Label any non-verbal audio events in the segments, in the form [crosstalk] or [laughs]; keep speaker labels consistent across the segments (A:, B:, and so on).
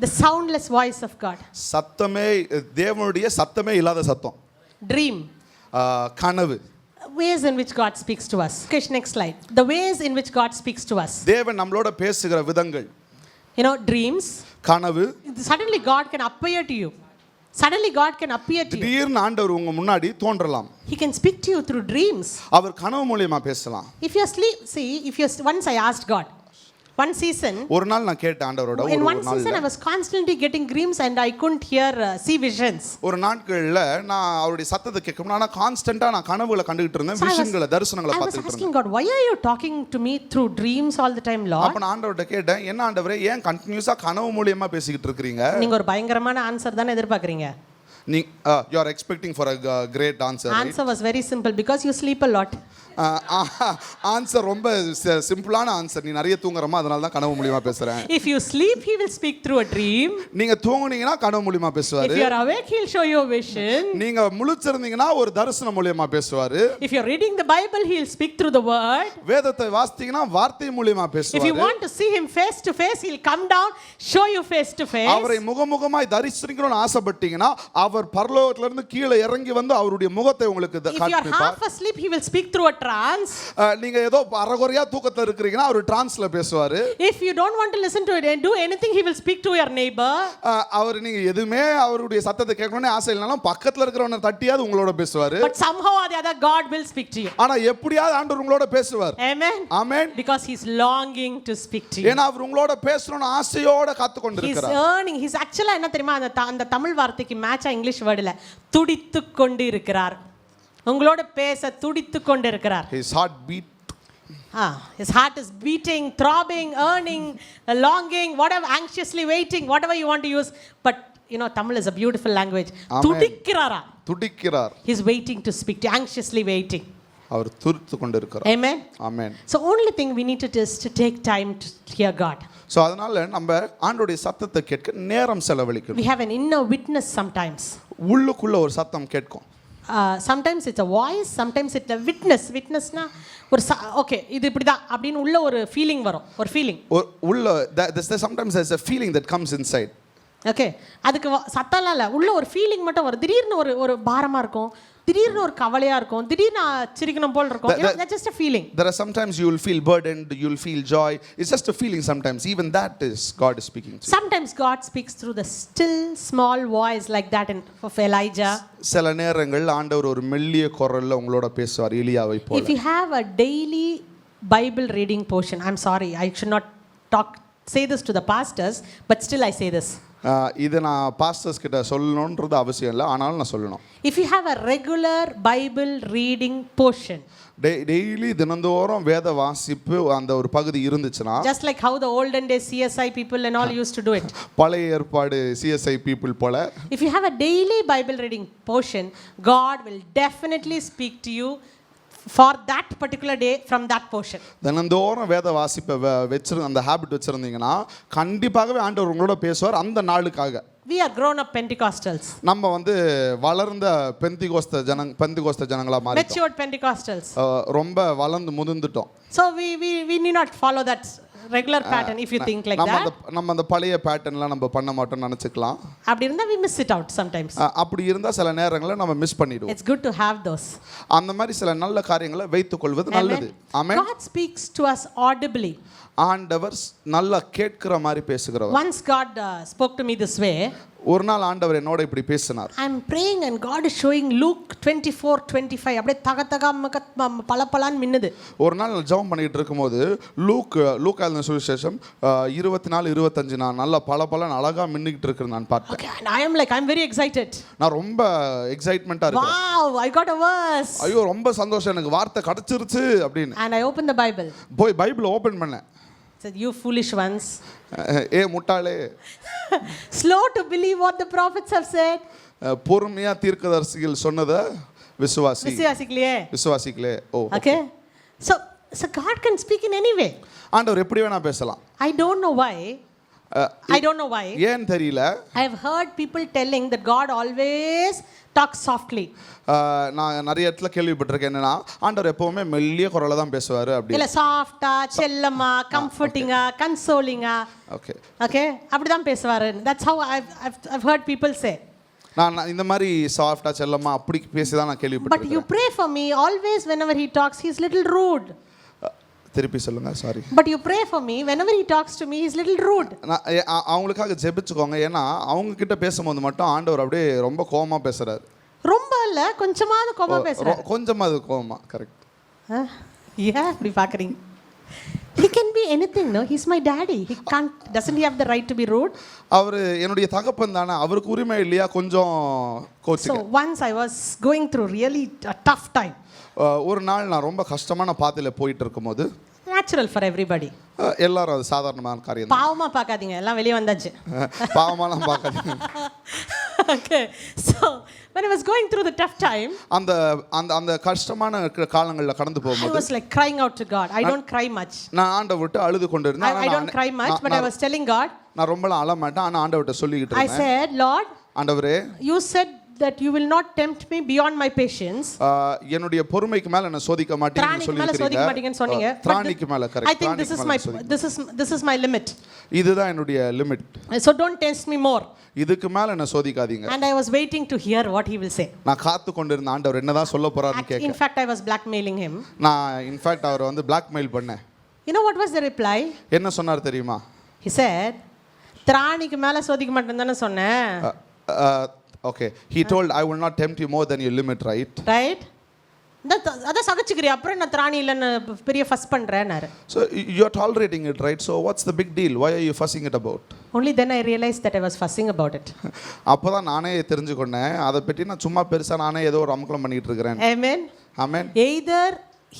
A: the soundless voice of God.
B: சத்தமே தேவனுடைய சத்தமே இல்லாத சத்தம்
A: Dream.
B: ஆஹ் கனவு
A: Ways in which God speaks to us. Okay, next slide. The ways in which God speaks to us.
B: தேவன் நம்மளோட பேசுகிற விதங்கள்
A: You know, dreams.
B: கனவு
A: Suddenly God can appear to you. Suddenly God can appear to you.
B: திடீர்னு ஆண்டவர் உங்க முன்னாடி தோன்றலாம்
A: He can speak to you through dreams.
B: அவர் கனவு மூலியமா பேசலாம்
A: If you're sleep, see, if you're once I asked God, one season,
B: ஒரு நாள் நான் கேட்டேன் ஆண்டவரோட.
A: in
B: ஒரு
A: one season I was constantly getting dreams and I couldn't hear, uh, see visions.
B: ஒரு நாட்கள்ல நான் அவருடைய சத்தத்தை கேட்கணும் ஆனா கான்ஸ்டன்டா நான் கனவுகளை கண்டுகிட்டு இருந்தேன் விஷன்களை தரிசனங்களை
A: I was asking
B: இருந்தேன்.
A: God, why are you talking to me through dreams all the time, Lord?
B: அப்ப நான் ஆண்டவர்கிட்ட கேட்டேன் என்ன ஆண்டவரே ஏன் கண்டினியூஸா கனவு மூலியமா பேசிக்கிட்டு இருக்கிறீங்க?
A: நீங்க ஒரு பயங்கரமான ஆன்சர் தானே எதிர்பார்க்குறீங்க.
B: நீ you are expecting for a great answer
A: answer was very simple because you sleep a lot
B: answer ரொம்ப சிம்பிளான ஆன்சர் நீ நிறைய தூங்குறமா அதனால தான் கனவு மூலியமா பேசுறேன்.
A: If you sleep he will speak through a dream.
B: நீங்க தூங்குனீங்கன்னா கனவு மூலியமா பேசுவாரு.
A: You are awake he'll show you a vision.
B: நீங்க முழிச்சிருந்தீங்கன்னா ஒரு தரிசனம் மூலியமா பேசுவாரு.
A: If you're reading the bible he'll speak through the word.
B: வேதத்தை வாசித்தீங்கன்னா வார்த்தை மூலியமா
A: if you
B: பேசுவாரு.
A: want to see him face to face he'll come down show you face to face.
B: அவரை முகமுகமாய் தரிசிக்கணும்னு ஆசைப்பட்டீங்கன்னா அவர் பரலோகத்துல இருந்து கீழே இறங்கி வந்து அவருடைய முகத்தை உங்களுக்கு காண்பிப்பார்.
A: he
B: நீங்க ஏதோ அறகுறையா தூக்கத்துல இருக்கிறீங்கன்னா அவர் டிரான்ஸ்ல பேசுவாரு.
A: If you don't want to listen to it and do anything he will speak to your neighbor.
B: அவர் நீங்க எதுவுமே அவருடைய சத்தத்தை கேட்கணும்னு ஆசை இல்லைனாலும் பக்கத்துல இருக்கிறவனை தட்டியாவது உங்களோட பேசுவாரு.
A: But somehow or the other god will speak to you.
B: ஆனா எப்படியாவது ஆண்டவர் உங்களோட பேசுவார்.
A: Amen.
B: Amen
A: because he's longing to speak to you.
B: ஏன்னா அவர் உங்களோட பேசணும்னு ஆசையோட காத்து கொண்டிருக்கிறார்
A: earning. He's actually என்ன தெரியுமா? அந்த அந்த தமிழ் வார்த்தைக்கு மேட்சா இங்கிலீஷ் வேர்டில் துடித்து கொண்டு இருக்கிறார் உங்களோட பேச துடித்து கொண்டு இருக்கிறார்
B: his heartbeat
A: Ah, his heart is beating, throbbing, earning, uh, longing, whatever, anxiously waiting, whatever you want to use. But you know, Tamil is a beautiful language.
B: Amen.
A: துடிக்கிறாரா
B: துடிக்கிறார்
A: He's waiting to speak to, you, anxiously waiting.
B: அவர் துரித்து கொண்டிருக்கிறார்
A: Amen.
B: Amen
A: So only thing we need to is to take time to hear God.
B: So அதனால நம்ம ஆண்டோடைய சத்தத்தை கேட்க நேரம் செலவழிக்கணும்
A: We have an inner witness sometimes.
B: உள்ளுக்குள்ள ஒரு சத்தம் கேட்கும்
A: Uh, sometimes it's a voice sometimes it's a witness witnessனா ஒரு ஓகே இது இப்படி தான் அப்படின்னு உள்ள ஒரு ஃபீலிங் வரும் ஒரு ஃபீலிங்
B: உள்ள sometimes there's a feeling that comes inside
A: okay அதுக்கு சத்தம்லாம் இல்லை உள்ள ஒரு ஃபீலிங் மட்டும் வரும் திடீர்னு ஒரு ஒரு பாரமாக இருக்கும் திடீர்னு ஒரு கவலையாக இருக்கும் திடீர்னு சிரிக்கணும் போல் இருக்கும் just a feeling
B: there are sometimes you will feel burdened you'll feel joy it's just a feeling sometimes even that is god is speaking to you
A: sometimes God speaks through the still small voice like that in of Elijah
B: சில நேரங்கள் ஆண்டவர் ஒரு மெல்லிய குரல்ல உங்களோட பேசுவார் எலியாவை
A: If
B: போல
A: you have a daily Bible reading portion, I'm sorry, I should not talk, say this to the pastors, but still I say this.
B: இது நான் பாஸ்டர்ஸ் கிட்ட சொல்லணுன்றது அவசியம் இல்லை ஆனாலும் நான் சொல்லணும்
A: If you have a regular Bible reading portion,
B: daily தினந்தோறும் வேத வாசிப்பு அந்த ஒரு பகுதி இருந்துச்சுன்னா
A: just like how the olden days CSI people and all used to do it,
B: பழைய ஏற்பாடு சிஎஸ்ஐ பீப்புள் போல
A: if you have a daily Bible reading portion, God will definitely speak to you for that particular day from that portion.
B: தினந்தோறும் வேத வாசிப்பை வ- வச்சிரு அந்த habit வச்சிருந்தீங்கன்னா கண்டிப்பாகவே ஆண்டவர் உங்களோட பேசுவார் அந்த நாளுக்காக
A: We are grown up Pentecostals,
B: நம்ம வந்து வளர்ந்த பெந்திகோஸ்த ஜனங் பெந்திகோஸ்த ஜனங்களா மாறி
A: matured Pentecostals.
B: ரொம்ப வளர்ந்து முதிர்ந்துட்டோம்
A: So we, we, we need not follow that regular pattern if you think like
B: நம்ம
A: that.
B: அந்த நம்ம அந்த பழைய பேட்டர்ன்லாம் நம்ம பண்ண மாட்டோம்னு நினச்சிக்கலாம்
A: அப்படி இருந்தால் we miss it out sometimes.
B: அப்படி இருந்தால் சில நேரங்களில் நம்ம மிஸ் பண்ணிடுவோம்
A: It's good to have those.
B: அந்த மாதிரி சில நல்ல காரியங்களை வைத்துக் கொள்வது நல்லது ஆமென்
A: God speaks to us audibly.
B: ஆண்டவர் நல்லா கேட்கிற மாதிரி பேசுகிறவர்
A: God uh, spoke to me this way,
B: ஒரு நாள் ஆண்டவர் என்னோட இப்படி பேசினார்
A: I'm praying and God is showing Luke 24, 25. அப்படியே தக தக மக பல பலான்னு மின்னுது
B: ஒரு நாள் நான் ஜெபம் பண்ணிட்டு இருக்கும்போது லூக் லூக் எழுதின சுவிசேஷம் இருபத்தி நாலு இருபத்தஞ்சு நான் நல்லா பல பல அழகா மின்னிக்கிட்டு இருக்கிறது நான் பார்த்தேன்
A: and I am like, I'm very excited.
B: நான் ரொம்ப எக்ஸைட்மெண்ட்டாக இருக்கேன்
A: Wow, I got a verse.
B: ஐயோ ரொம்ப சந்தோஷம் எனக்கு வார்த்தை கிடைச்சிருச்சு அப்படின்னு
A: And I opened the Bible.
B: போய் பைபிள் ஓபன் பண்ணேன்
A: said, You foolish ones.
B: Ah, A முட்டாளே [laughs]
A: Slow to believe what the prophets have said.
B: அஹ், பொறுமையா தீர்க்கதரிசிகள் சொன்னதை விசுவாசி
A: விசுவாசிக்கலையே
B: விசுவாசிக்கலே ஓ
A: Okay? So, so God can speak in any way.
B: ஆண்டவர் எப்படி வேணா பேசலாம்
A: I don't know why. I don't know why.
B: ஏன் தெரியல?
A: I have heard people telling that God always talks softly.
B: அஹ், நான் நிறைய இடத்துல கேள்விப்பட்டிருக்கேன். என்னன்னா ஆண்டவர் எப்பவுமே மெல்லிய குரலை தான் பேசுவார் அப்படி.
A: இல்ல சாஃப்டா செல்லமா கம்ஃபர்டிங்கா கன்சோலிங்கா
B: ஓகே
A: ஓகே அப்படிதான் பேசுவாரு. That's how I've heard people say
B: நான் இந்த மாதிரி சாஃப்டா செல்லமா அப்படி பேசி தான் நான்
A: பட்
B: கேள்விப்பட்டிருக்கேன்
A: you pray for me always whenever he talks he's little
B: rude திருப்பி சொல்லுங்க
A: sorry but you pray for me he talks to me is little rude
B: நான் அவங்களுக்காக ஜெபிச்சுக்கோங்க. ஏன்னா அவங்க கிட்ட பேசும்போது மட்டும் ஆண்டவர் அப்படியே ரொம்ப கோவமா பேசுறாரு.
A: ரொம்ப இல்ல கொஞ்சமாவது கோபமா பேசுறேன்
B: ரொ- கொஞ்சமா அது கோவமா கரெக்ட்
A: ஏன் இப்படி பாக்குறீங்க? He can be anything, no? He's my daddy. He can't, doesn't he have the right to be rude?
B: அவர் என்னுடைய தகப்பன் தானே அவருக்கு உரிமை இல்லையா கொஞ்சம் கோச்சுக்க
A: So once I was going through really a tough time,
B: அஹ், ஒரு நாள் நான் ரொம்ப கஷ்டமான பாதையில போயிட்டு இருக்கும்போது
A: natural for everybody.
B: அஹ், எல்லாரும் அது சாதாரணமான காரியம்
A: பாவமா பார்க்காதீங்க எல்லாம் வெளியே வந்தாச்சு
B: பாவமாலாம் பார்க்காதீங்க [laughs]
A: okay so when i was going through the tough time
B: அந்த அந்த அந்த கஷ்டமான காலங்களில் கடந்து
A: i
B: போகும்போது
A: was like crying out to god i don't cry much
B: நான் ஆண்டை விட்டு அழுது கொண்டு
A: i,
B: இருந்தேன்
A: I
B: ஆனா
A: don't
B: நான்
A: cry much
B: நான்
A: but i was telling god
B: நான் ரொம்பலாம் அழ மாட்டேன் ஆனால் ஆண்டவர்கிட்ட சொல்லிக்கிட்டு
A: i
B: இருந்தேன்
A: said lord
B: ஆண்டவரே
A: you said that you will not tempt me beyond my patience.
B: ஆஹ், என்னுடைய பொறுமைக்கு மேல என்ன சோதிக்க மாட்டீங்கன்னு
A: திராணிக்கு மேல சோதிக்க மாட்டீங்கன்னு சொன்னீங்க.
B: சொல்லியிருக்கீங்க திராணிக்கு மேல
A: i
B: correct
A: think this is my this is this is my limit.
B: இதுதான் என்னுடைய limit
A: so don't test me more.
B: இதுக்கு மேல என்ன சோதிக்காதீங்க.
A: And i was waiting to hear what he will say.
B: நான் காத்து கொண்டிருந்த ஆண்டவர் என்னதான் சொல்ல போறாருன்னு
A: in
B: கேட்க.
A: fact i was blackmailing him.
B: நான் இன்ஃபேக்ட் அவரை வந்து பிளாக்மெயில் பண்ணேன்.
A: You know what was the reply?
B: என்ன சொன்னார் தெரியுமா?
A: He said திராணிக்கு மேல சோதிக்க மாட்டேன்னு தானே சொன்னேன்.
B: Okay he told I will not tempt you more then you
A: limit right right அதான் சகிச்சுக்கிறியா? அப்புறம் நான் திராணி இல்லைன்னு பெரிய fuss பண்ணுறேன்னாரு
B: so you are tolerating it right so what's the big deal why are you fussing it about
A: only then i realized that i was fussing about it. [laughs]
B: அப்போ தான் நானே தெரிஞ்சுக்கொண்டேன். அதை பற்றி நான் சும்மா பெருசாக நானே ஏதோ ஒரு அமக்கலம் பண்ணிட்டு இருக்கிறேன்.
A: Amen.
B: Amen
A: either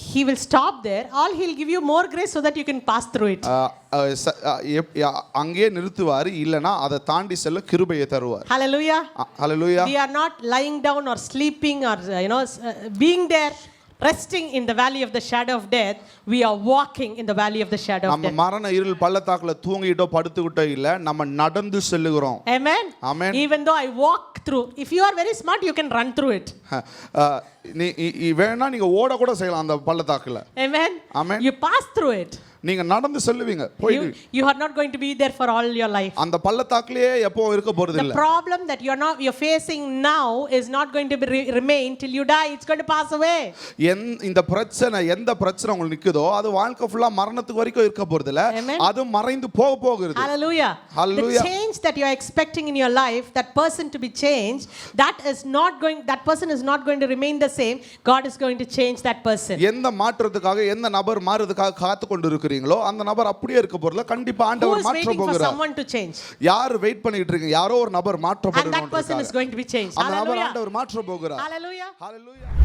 A: he will stop there or he'll give you more grace so that you can pass through it
B: ஆஹ் ஆஹ் ச- ஆஹ் எப்- யா- அங்கேயே நிறுத்துவார் இல்லைன்னா அதை தாண்டி செல்ல கிருபையை தருவார்
A: hallelujah
B: hallelujah
A: we are not lying down or sleeping or uh, you know s- uh, being there Resting in the valley of the shadow of death we are walking in the valley of the shadow of
B: நம்ம
A: death
B: மரண இருள் பள்ளத்தாக்குல தூங்கிட்டோ படுத்துக்கிட்டோ இல்ல நம்ம நடந்து செல்லுகிறோம்
A: amen
B: Amen.
A: even though i walk through if you are very smart you can run through it
B: ஆஹ் நீ இ- இ- வேணா நீங்க ஓட கூட செய்யலாம் அந்த பள்ளத்தாக்குல
A: amen
B: Amen.
A: you pass through it
B: நீங்க நடந்து செல்லுவீங்க போய்
A: you, you are not going to be there for all your life
B: அந்த பள்ளத்தாக்குலயே எப்போ இருக்க போறது
A: the
B: இல்ல
A: problem that you're not you're facing now is not going to be re- remain till you die it's going to pass away
B: என் இந்த பிரச்சனை எந்த பிரச்சனை உங்களுக்கு நிக்குதோ அது வாழ்க்கை ஃபுல்லா மரணத்துக்கு வரைக்கும் இருக்க போறது இல்ல
A: Amen.
B: அது மறைந்து போக போகிறது
A: hallelujah
B: Hallelujah.
A: the change that you're expecting in your life that person to be changed that is not going that person is not going to remain the same god is going to change that person
B: எந்த மாற்றத்துக்காக எந்த நபர் மாறுறதுக்காக காத்து கொண்டு இருக்கிறீங்களோ அந்த நபர் அப்படியே இருக்க போறதுல கண்டிப்பா ஆண்டவர் மாற்ற போகிறார். யார் வெயிட் பண்ணிட்டு இருக்கீங்க? யாரோ ஒரு நபர்
A: be changed.
B: அந்த நபர் ஆண்டவர் மாற்ற போகிறார்.
A: Hallelujah.
B: Hallelujah.